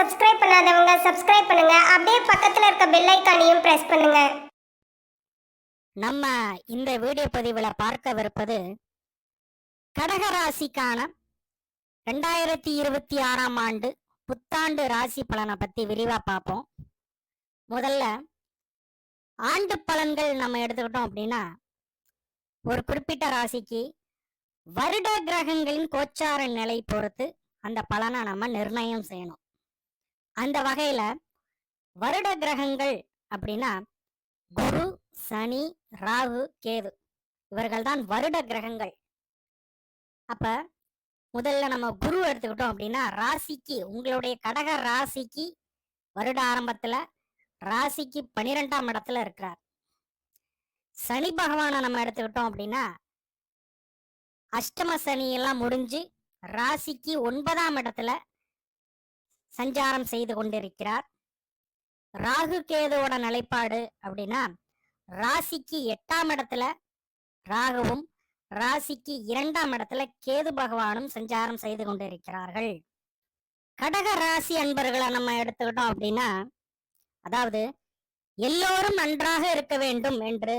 Subscribe பண்ணாதவங்க subscribe பண்ணுங்க. அப்படியே பக்கத்துல இருக்க பெல் ஐக்கானையும் பிரஸ் பண்ணுங்க. நம்ம இந்த வீடியோ பதிவில் பார்க்கவிருப்பது கடகராசிக்கான ரெண்டாயிரத்தி இருபத்தி ஆறாம் ஆண்டு புத்தாண்டு ராசி பலனை பத்தி விரிவா பார்ப்போம். முதல்ல ஆண்டு பலன்கள் நம்ம எடுத்துக்கிட்டோம் அப்படின்னா ஒரு குறிப்பிட்ட ராசிக்கு வருட கிரகங்களின் கோச்சார நிலை பொறுத்து அந்த பலனை நம்ம நிர்ணயம் செய்யணும். அந்த வகையில வருட கிரகங்கள் அப்படின்னா குரு சனி ராகு கேது. இவர்கள் தான் வருட கிரகங்கள். அப்ப முதல்ல நம்ம குரு எடுத்துக்கிட்டோம் அப்படின்னா ராசிக்கு உங்களுடைய கடக ராசிக்கு வருட ஆரம்பத்துல ராசிக்கு பனிரெண்டாம் இடத்துல இருக்கிறார். சனி பகவானை நம்ம எடுத்துக்கிட்டோம் அப்படின்னா அஷ்டம சனி எல்லாம் முடிஞ்சு ராசிக்கு ஒன்பதாம் இடத்துல சஞ்சாரம் செய்து கொண்டிருக்கிறார். ராகு கேதுவோட நிலைப்பாடு அப்படின்னா ராசிக்கு எட்டாம் இடத்துல ராகுவும் ராசிக்கு இரண்டாம் இடத்துல கேது பகவானும் சஞ்சாரம் செய்து கொண்டிருக்கிறார்கள். கடக ராசி அன்பர்களை நம்ம எடுத்துக்கிட்டோம் அப்படின்னா அதாவது எல்லோரும் நன்றாக இருக்க வேண்டும் என்று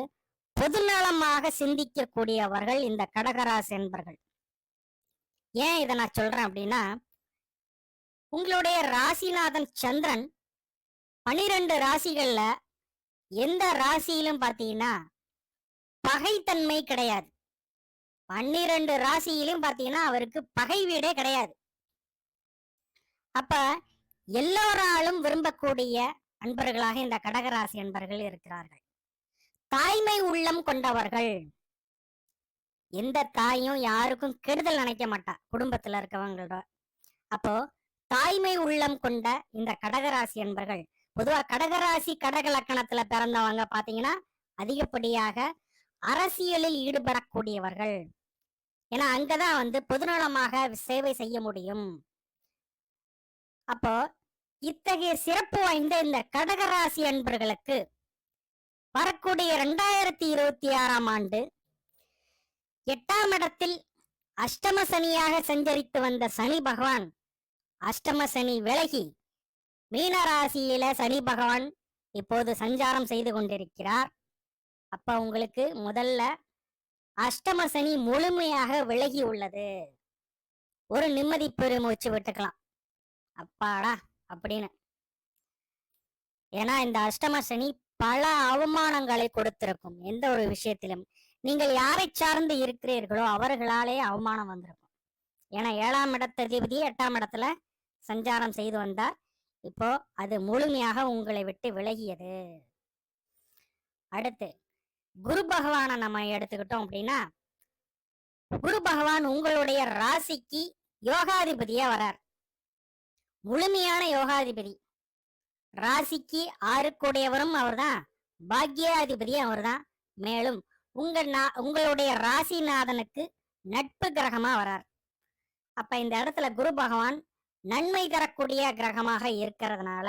பொதுநலமாக சிந்திக்கக்கூடியவர்கள் இந்த கடகராசி அன்பர்கள். ஏன் இதை நான் சொல்றேன் அப்படின்னா உங்களுடைய ராசிநாதன் சந்திரன் பனிரெண்டு ராசிகள்ல எந்த ராசியிலும் பார்த்தீங்கன்னா பகைத்தன்மை கிடையாது. பன்னிரண்டு ராசியிலும் பார்த்தீங்கன்னா அவருக்கு பகை வீடே கிடையாது. அப்ப எல்லோராலும் விரும்பக்கூடிய அன்பர்களாக இந்த கடகராசி அன்பர்கள் இருக்கிறார்கள். தாய்மை உள்ளம் கொண்டவர்கள். எந்த தாயும் யாருக்கும் கெடுதல் நினைக்க மாட்டா குடும்பத்துல இருக்கவங்களோட. அப்போ தாய்மை உள்ளம் கொண்ட இந்த கடகராசி அன்பர்கள். பொதுவா கடகராசி கடக லக்கணத்துல பிறந்தவங்க பாத்தீங்கன்னா அதிகப்படியாக அரசியலில் ஈடுபடக்கூடியவர்கள். ஏன்னா அங்கதான் வந்து பொதுநலமாக சேவை செய்ய முடியும். அப்போ இத்தகைய சிறப்பு வாய்ந்த இந்த கடகராசி அன்பர்களுக்கு வரக்கூடிய இரண்டாயிரத்தி இருபத்தி ஆறாம் ஆண்டு எட்டாம் இடத்தில் அஷ்டம சனியாக சஞ்சரித்து வந்த சனி பகவான் அஷ்டம சனி விலகி மீன ராசியில சனி பகவான் இப்போது சஞ்சாரம் செய்து கொண்டிருக்கிறார். அப்ப உங்களுக்கு முதல்ல அஷ்டம சனி முழுமையாக விலகி உள்ளது. ஒரு நிம்மதி பெருமூச்சு விட்டுக்கலாம். அப்பாடா அப்படின்னு. ஏன்னா இந்த அஷ்டம சனி பல அவமானங்களை கொடுத்திருக்கும். எந்த ஒரு விஷயத்திலும். நீங்கள் யாரை சார்ந்து இருக்கிறீர்களோ அவர்களாலே அவமானம் வந்திருக்கும். ஏன்னா ஏழாம் இடத்ததிபதி எட்டாம் இடத்துல சஞ்சாரம் செய்து வந்தார். இப்போ அது முழுமையாக உங்களை விட்டு விலகியது. அடுத்து குரு பகவானை நம்ம எடுத்துக்கிட்டோம் அப்படின்னா குரு பகவான் உங்களுடைய ராசிக்கு யோகாதிபதியா வரார். முழுமையான யோகாதிபதி. ராசிக்கு ஆறுக்குடையவரும் அவர்தான். பாக்யாதிபதியும் அவர்தான். மேலும் உங்க நா- உங்களுடைய ராசிநாதனுக்கு நட்பு கிரகமா வரார். அப்ப இந்த இடத்துல குரு பகவான் நன்மை தரக்கூடிய கிரகமாக இருக்கிறதுனால.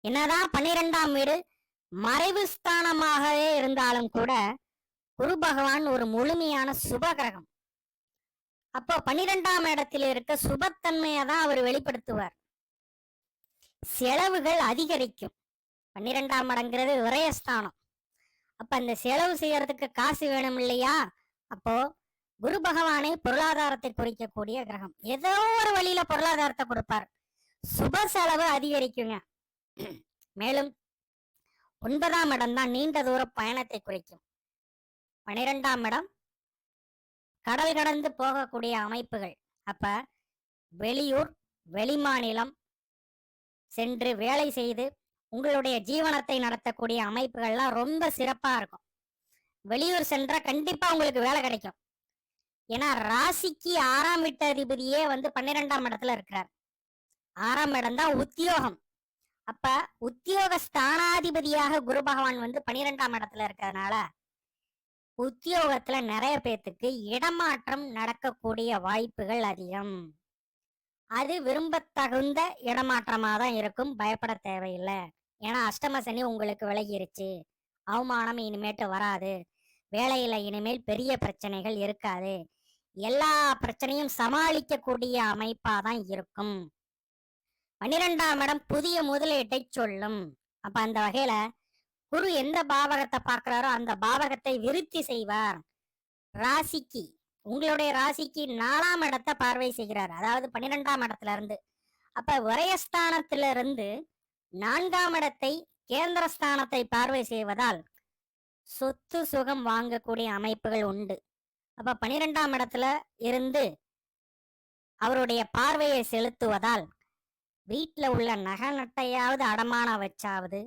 என்னதான் பன்னிரெண்டாம் வீடு மறைவு ஸ்தானமாகவே இருந்தாலும் கூட குரு பகவான் ஒரு முழுமையான சுப கிரகம். அப்போ பன்னிரெண்டாம் இடத்தில் இருக்க சுபத்தன்மையை தான் அவர் வெளிப்படுத்துவார். செலவுகள் அதிகரிக்கும். பன்னிரெண்டாம் இடங்கிறது விரயஸ்தானம். அப்ப அந்த செலவு செய்யறதுக்கு காசு வேணும் இல்லையா? அப்போ குரு பகவானே பொருளாதாரத்தை குறிக்கக்கூடிய கிரகம். ஏதோ ஒரு வழியில பொருளாதாரத்தை கொடுப்பார். சுப செலவு அதிகரிக்குங்க. மேலும் ஒன்பதாம் இடம் தான் நீண்ட தூர பயணத்தை குறிக்கும். பனிரெண்டாம் இடம் கடல் கடந்து போகக்கூடிய அமைப்புகள். அப்ப வெளியூர் வெளிமாநிலம் சென்று வேலை செய்து உங்களுடைய ஜீவனத்தை நடத்தக்கூடிய அமைப்புகள்லாம் ரொம்ப சிறப்பா இருக்கும். வெளியூர் சென்றா கண்டிப்பா உங்களுக்கு வேலை கிடைக்கும். ஏன்னா ராசிக்கு ஆறாம் வீட்டு அதிபதியே வந்து பன்னிரெண்டாம் இடத்துல இருக்கிறார். ஆறாம் இடம் தான் உத்தியோகம். அப்ப உத்தியோக ஸ்தானாதிபதியாக குரு பகவான் வந்து பன்னிரெண்டாம் இடத்துல இருக்கிறதுனால உத்தியோகத்துல நிறைய பேர்த்துக்கு இடமாற்றம் நடக்கக்கூடிய வாய்ப்புகள் அதிகம். அது விரும்பத்தகுந்த இடமாற்றமா தான் இருக்கும். பயப்பட தேவையில்லை. ஏன்னா அஷ்டம சனி உங்களுக்கு விலகிருச்சு. அவமானம் இனிமேட்டு வராது. வேலையில இனிமேல் பெரிய பிரச்சனைகள் இருக்காது. எல்லா பிரச்சனையும் சமாளிக்கக்கூடிய அமைப்பா தான் இருக்கும். பன்னிரெண்டாம் இடம் புதிய முதலீட்டை சொல்லும். அப்ப அந்த வகையில குரு எந்த பாவகத்தை பார்க்கிறாரோ அந்த பாவகத்தை விருத்தி செய்வார். ராசிக்கு உங்களுடைய ராசிக்கு நாலாம் இடத்தை பார்வை செய்கிறார். அதாவது பன்னிரெண்டாம் இடத்துல இருந்து. அப்ப விரயஸ்தானத்தில இருந்து நான்காம் இடத்தை கேந்திரஸ்தானத்தை பார்வை செய்வதால் சொத்து சுகம் வாங்கக்கூடிய அமைப்புகள் உண்டு. அப்ப பன்னிரெண்டாம் இடத்துல இருந்து அவருடைய பார்வையை செலுத்துவதால் வீட்டில் உள்ள நகை நட்டையாவது அடமானம் வச்சாவது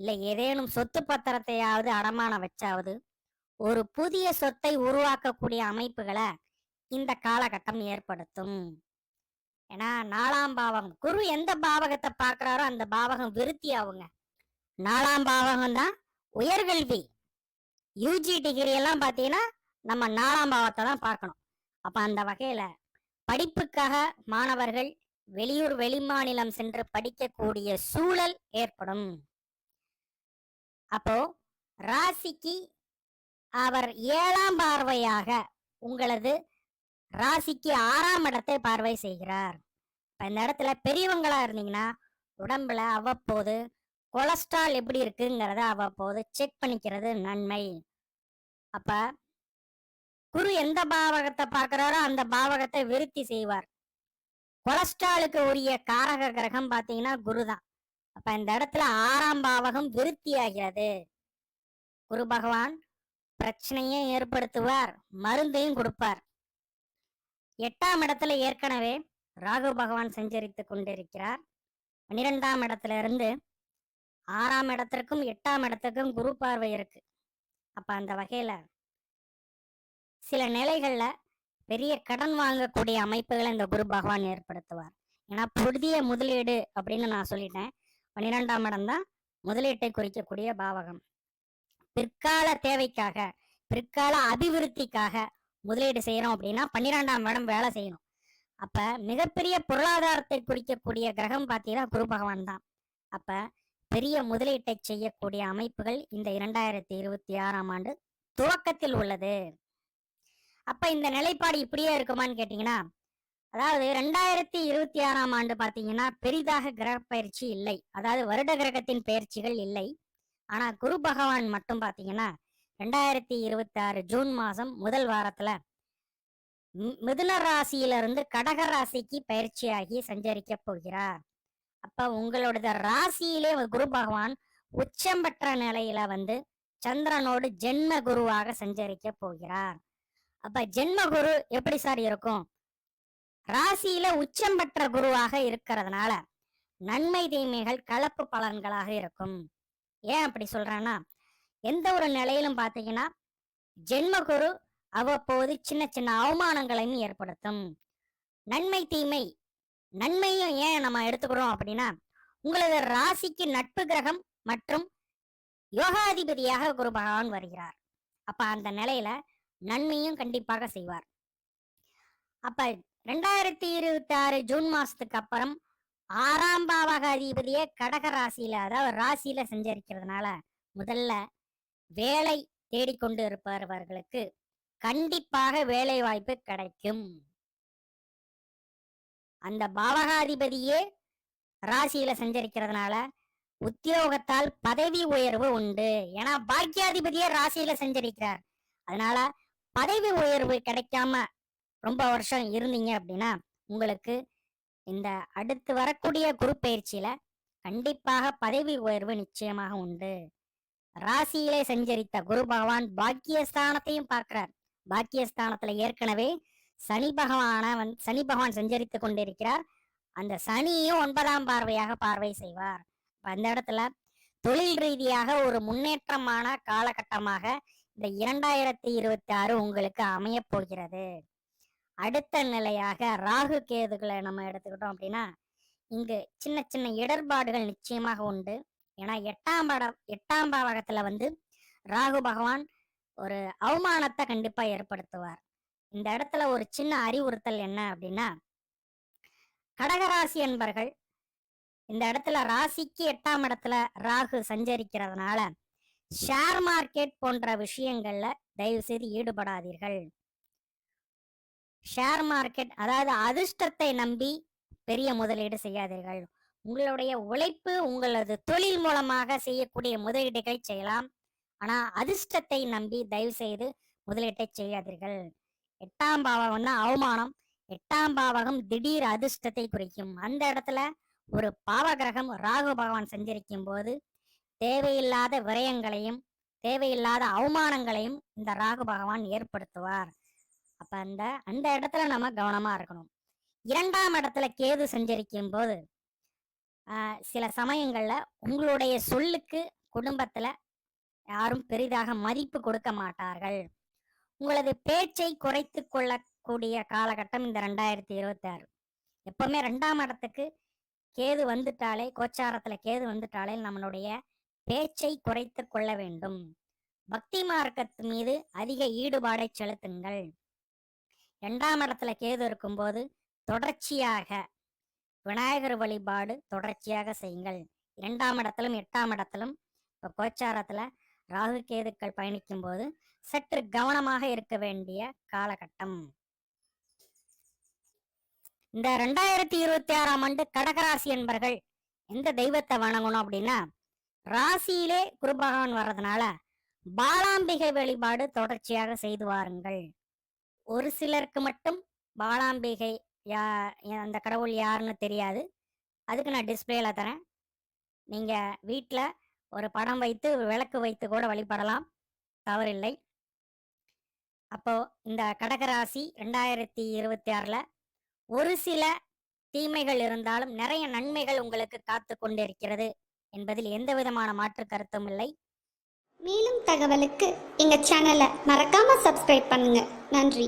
இல்லை ஏதேனும் சொத்து பத்திரத்தையாவது அடமானம் வச்சாவது ஒரு புதிய சொத்தை உருவாக்கக்கூடிய அமைப்புகளை இந்த காலகட்டம் ஏற்படுத்தும். ஏன்னா நாலாம் பாவகம் குரு எந்த பாவகத்தை பார்க்குறாரோ அந்த பாவகம் விருத்தி ஆகுங்க. நாலாம் பாவகம் தான் உயர்கல்வி யூஜி டிகிரி எல்லாம் பார்த்தீங்கன்னா நம்ம நாலாம் பாவத்தை தான் பார்க்கணும். அப்ப அந்த வகையில படிப்புக்காக மாணவர்கள் வெளியூர் வெளிமாநிலம் சென்று படிக்கக்கூடிய சூழல் ஏற்படும். அப்போ ராசிக்கு அவர் ஏழாம் பார்வையாக உங்களது ராசிக்கு ஆறாம் இடத்தை பார்வை செய்கிறார். இப்ப இந்த இடத்துல பெரியவங்களா இருந்தீங்கன்னா உடம்புல அவ்வப்போது கொலஸ்ட்ரால் எப்படி இருக்குங்கிறத அவ்வப்போது செக் பண்ணிக்கிறது நன்மை. அப்ப குரு எந்த பாவகத்தை பார்க்கிறாரோ அந்த பாவகத்தை விருத்தி செய்வார். கொலஸ்ட்ராலுக்கு உரிய காரக கிரகம் பாத்தீங்கன்னா குரு தான் அப்ப இந்த இடத்துல ஆறாம் பாவகம் விருத்தி ஆகிறது குரு பகவான் பிரச்சனையே ஏற்படுத்துவார் மருந்தையும் கொடுப்பார். எட்டாம் இடத்துல ஏற்கனவே ராகு பகவான் சஞ்சரித்து கொண்டிருக்கிறார். பன்னிரெண்டாம் இடத்துல இருந்து ஆறாம் இடத்திற்கும் எட்டாம் இடத்துக்கும் குரு பார்வை இருக்கு. அப்ப அந்த வகையில சில நிலைகள்ல பெரிய கடன் வாங்கக்கூடிய அமைப்புகளை இந்த குரு பகவான் ஏற்படுத்துவார். ஏன்னா புதிய முதலீடு அப்படின்னு நான் சொல்லிட்டேன். பன்னிரெண்டாம் இடம் தான் முதலீட்டை குறிக்கக்கூடிய பாவகம். பிற்கால தேவைக்காக பிற்கால அபிவிருத்திக்காக முதலீடு செய்யறோம் அப்படின்னா பன்னிரெண்டாம் இடம் வேலை செய்யணும். அப்ப மிகப்பெரிய பொருளாதாரத்தை குறிக்கக்கூடிய கிரகம் பார்த்தீங்கன்னா குரு பகவான் தான். அப்ப பெரிய முதலீட்டை செய்யக்கூடிய அமைப்புகள் இந்த இரண்டாயிரத்தி இருபத்தி ஆறாம் ஆண்டு துவக்கத்தில் உள்ளது. அப்ப இந்த நிலைப்பாடு இப்படியே இருக்குமான்னு கேட்டீங்கன்னா அதாவது ரெண்டாயிரத்தி இருபத்தி ஆறாம் ஆண்டு பாத்தீங்கன்னா பெரிதாக கிரக பயிற்சி இல்லை. அதாவது வருட கிரகத்தின் பயிற்சிகள் இல்லை. ஆனா குரு பகவான் மட்டும் பாத்தீங்கன்னா ரெண்டாயிரத்தி இருபத்தி ஆறு ஜூன் மாசம் முதல் வாரத்துல மி- மிதுன ராசியிலிருந்து கடக ராசிக்கு பயிற்சியாகி சஞ்சரிக்க போகிறார். அப்ப உங்களோட ராசியிலே குரு பகவான் உச்சம் பெற்ற நிலையில வந்து சந்திரனோடு ஜென்ம குருவாக சஞ்சரிக்க போகிறார். அப்ப ஜென்ம குரு எப்படி சார் இருக்கும்? ராசியில உச்சம் பெற்ற குருவாக இருக்கிறதுனால நன்மை தீமைகள் கலப்பு பலன்களாக இருக்கும். ஏன் அப்படி சொல்றேன்னா எந்த ஒரு நிலையிலும் பாத்தீங்கன்னா ஜென்ம குரு அவ்வப்போது சின்ன சின்ன அவமானங்களையும் ஏற்படுத்தும். நன்மை தீமை நன்மையும் ஏன் நம்ம எடுத்துக்கிறோம் அப்படின்னா உங்களது ராசிக்கு நட்பு கிரகம் மற்றும் யோகாதிபதியாக குரு பகவான் வருகிறார். அப்ப அந்த நிலையில நன்மையும் கண்டிப்பாக செய்வார். அப்ப ரெண்டாயிரத்தி இருபத்தி ஆறு ஜூன் மாசத்துக்கு அப்புறம் ஆறாம் பாவக அதிபதியே கடக ராசியில அதாவது ராசியில செஞ்சரிக்கிறதுனால முதல்ல வேலை தேடிக்கொண்டு இருப்பவர்களுக்கு கண்டிப்பாக வேலை வாய்ப்பு கிடைக்கும். அந்த பாவகாதிபதியே ராசியில சஞ்சரிக்கிறதுனால உத்தியோகத்தால் பதவி உயர்வு உண்டு. ஏன்னா பாக்கியாதிபதியே ராசியில சஞ்சரிக்கிறார். அதனால பதவி உயர்வு கிடைக்காம ரொம்ப வருஷம் இருந்தீங்க அப்படின்னா உங்களுக்கு இந்த அடுத்து வரக்கூடிய குரு பயிற்சியில கண்டிப்பாக பதவி உயர்வு நிச்சயமாக உண்டு. ராசியிலே சஞ்சரித்த குரு பகவான் பாக்கியஸ்தானத்தையும் பார்க்கிறார். பாக்கியஸ்தானத்துல ஏற்கனவே சனி பகவான வந் சனி பகவான் சஞ்சரித்து கொண்டிருக்கிறார். அந்த சனியும் ஒன்பதாம் பார்வையாக பார்வை செய்வார். அந்த இடத்துல தொழில் ரீதியாக ஒரு முன்னேற்றமான காலகட்டமாக இந்த இரண்டாயிரத்தி இருபத்தி ஆறு உங்களுக்கு அமையப் போகிறது. அடுத்த நிலையாக ராகு கேதுகளை நம்ம எடுத்துக்கிட்டோம் அப்படின்னா இங்கு சின்ன சின்ன இடர்பாடுகள் நிச்சயமாக உண்டு. ஏன்னா எட்டாம் படம் எட்டாம் பாவகத்துல வந்து ராகு பகவான் ஒரு அவமானத்தை கண்டிப்பா ஏற்படுத்துவார். இந்த இடத்துல ஒரு சின்ன அறிவுறுத்தல் என்ன அப்படின்னா கடகராசி என்பர்கள் இந்த இடத்துல ராசிக்கு எட்டாம் இடத்துல ராகு சஞ்சரிக்கிறதுனால ஷேர் மார்க்கெட் போன்ற விஷயங்கள்ல தயவு செய்து ஈடுபடாதீர்கள். ஷேர் மார்க்கெட் அதாவது அதிர்ஷ்டத்தை நம்பி பெரிய முதலீடு செய்யாதீர்கள். உங்களுடைய உழைப்பு உங்களது தொழில் மூலமாக செய்யக்கூடிய முதலீடுகளை செய்யலாம். ஆனா அதிர்ஷ்டத்தை நம்பி தயவு செய்து முதலீட்டை செய்யாதீர்கள். எட்டாம் பாவகம்னா அவமானம். எட்டாம் பாவகம் திடீர் அதிர்ஷ்டத்தை குறிக்கும். அந்த இடத்துல ஒரு பாவகிரகம் ராகு பகவான் சஞ்சரிக்கும் போது தேவையில்லாத விரயங்களையும் தேவையில்லாத அவமானங்களையும் இந்த ராகு பகவான் ஏற்படுத்துவார். அப்ப அந்த அந்த இடத்துல நம்ம கவனமா இருக்கணும். இரண்டாம் இடத்துல கேது செஞ்சிருக்கும் போது ஆஹ், சில சமயங்கள்ல உங்களுடைய சொல்லுக்கு குடும்பத்துல யாரும் பெரிதாக மதிப்பு கொடுக்க மாட்டார்கள். உங்களது பேச்சை குறைத்து கொள்ளக்கூடிய காலகட்டம் இந்த ரெண்டாயிரத்தி இருபத்தி ஆறு எப்பவுமே ரெண்டாம் இடத்துக்கு கேது வந்துட்டாலே கோச்சாரத்துல கேது வந்துட்டாலே நம்மளுடைய பேச்சை குறைத்து கொள்ள வேண்டும். பக்தி மார்க்கத்து மீது அதிக ஈடுபாடை செலுத்துங்கள். இரண்டாம் இடத்துல கேது இருக்கும்போது தொடர்ச்சியாக விநாயகர் வழிபாடு தொடர்ச்சியாக செய்யுங்கள். இரண்டாம் இடத்திலும் எட்டாம் இடத்திலும் இப்போ கோச்சாரத்துல ராகு கேதுக்கள் பயணிக்கும் போது சற்று கவனமாக இருக்க வேண்டிய காலகட்டம். இந்த ரெண்டாயிரத்தி இருபத்தி ஆறாம் ஆண்டு கடகராசி என்பர்கள் எந்த தெய்வத்தை வணங்கணும் அப்படின்னா ராசியிலே குருபகவான் வர்றதுனால பாலாம்பிகை வழிபாடு தொடர்ச்சியாக செய்து வாருங்கள். ஒரு சிலருக்கு மட்டும் பாலாம்பிகை யா அந்த கடவுள் யாருன்னு தெரியாது. அதுக்கு நான் டிஸ்பிளேல தரேன். நீங்க வீட்டில் ஒரு படம் வைத்து விளக்கு வைத்து கூட வழிபடலாம். தவறில்லை. அப்போ இந்த கடகராசி ரெண்டாயிரத்தி இருபத்தி ஆறில் ஒரு சில தீமைகள் இருந்தாலும் நிறைய நன்மைகள் உங்களுக்கு காத்து கொண்டிருக்கிறது. என்பதில் எந்த விதமான மாற்று கருத்தும் இல்லை. மேலும் தகவலுக்கு எங்க சேனலை மறக்காம சப்ஸ்கிரைப் பண்ணுங்க. நன்றி.